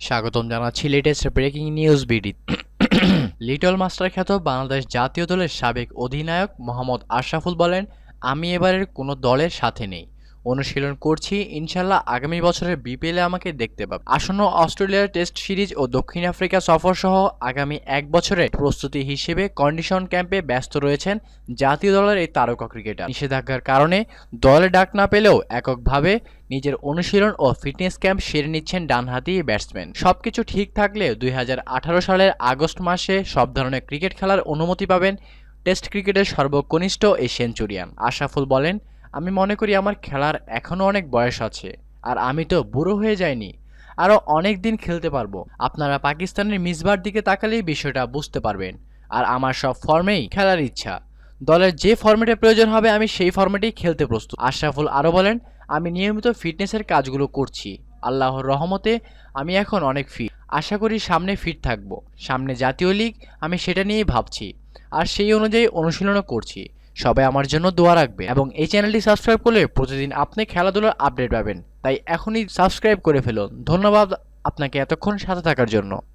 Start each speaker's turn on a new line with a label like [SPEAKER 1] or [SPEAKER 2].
[SPEAKER 1] স্বাগতম জানাচ্ছি latest breaking news BD little master খ্যাত বাংলাদেশ জাতীয় দলের সাবেক অধিনায়ক মোহাম্মদ আশরাফুল বলেন, আমি এবারের কোনো দলের সাথে নেই। অনুশীলন করছি। ইনশাল্লাহ আগামী বছরের বিপিএলে আমাকে দেখতে পাবে। আসন্ন অস্ট্রেলিয়ার টেস্ট সিরিজ ও দক্ষিণ আফ্রিকা সফর সহ আগামী এক বছরের প্রস্তুতি হিসেবে কন্ডিশন ক্যাম্পে ব্যস্ত রয়েছেন জাতীয় দলের এই তারকা ক্রিকেটার। নিষেধাজ্ঞার কারণে দলে ডাক না পেলেও এককভাবে নিজের অনুশীলন ও ফিটনেস ক্যাম্প সেরে নিচ্ছেন ডানহাতি ব্যাটসম্যান। সবকিছু ঠিক থাকলে দুই হাজার আঠারো সালের আগস্ট মাসে সব ধরনের ক্রিকেট খেলার অনুমতি পাবেন টেস্ট ক্রিকেটের সর্বকনিষ্ঠ এই সেঞ্চুরিয়ান আশাফুল বলেন আমি মনে করি আমার খেলার এখনও অনেক বয়স আছে, আর আমি তো বুড়ো হয়ে যাইনি। আরও অনেক দিন খেলতে পারব। আপনারা পাকিস্তানের মিসবার দিকে তাকালেই বিষয়টা বুঝতে পারবেন। আর আমার সব ফর্মেই খেলার ইচ্ছা। দলের যে ফর্মেটে প্রয়োজন হবে, আমি সেই ফর্মেটেই খেলতে প্রস্তুত। আশরাফুল আরও বলেন, আমি নিয়মিত ফিটনেসের কাজগুলো করছি। আল্লাহর রহমতে আমি এখন অনেক ফিট আশা করি সামনে ফিট থাকব। সামনে জাতীয় লিগ, আমি সেটা নিয়েই ভাবছি। আর সেই অনুযায়ী অনুশীলনও করছি। সবাই আমার জন্য দোয়া রাখবে এবং এই চ্যানেলটি সাবস্ক্রাইব করলে প্রতিদিন আপনি খেলাধুলার আপডেট পাবেন। তাই এখনই সাবস্ক্রাইব করে ফেলুন। ধন্যবাদ আপনাকে এতক্ষণ সাথে থাকার জন্য।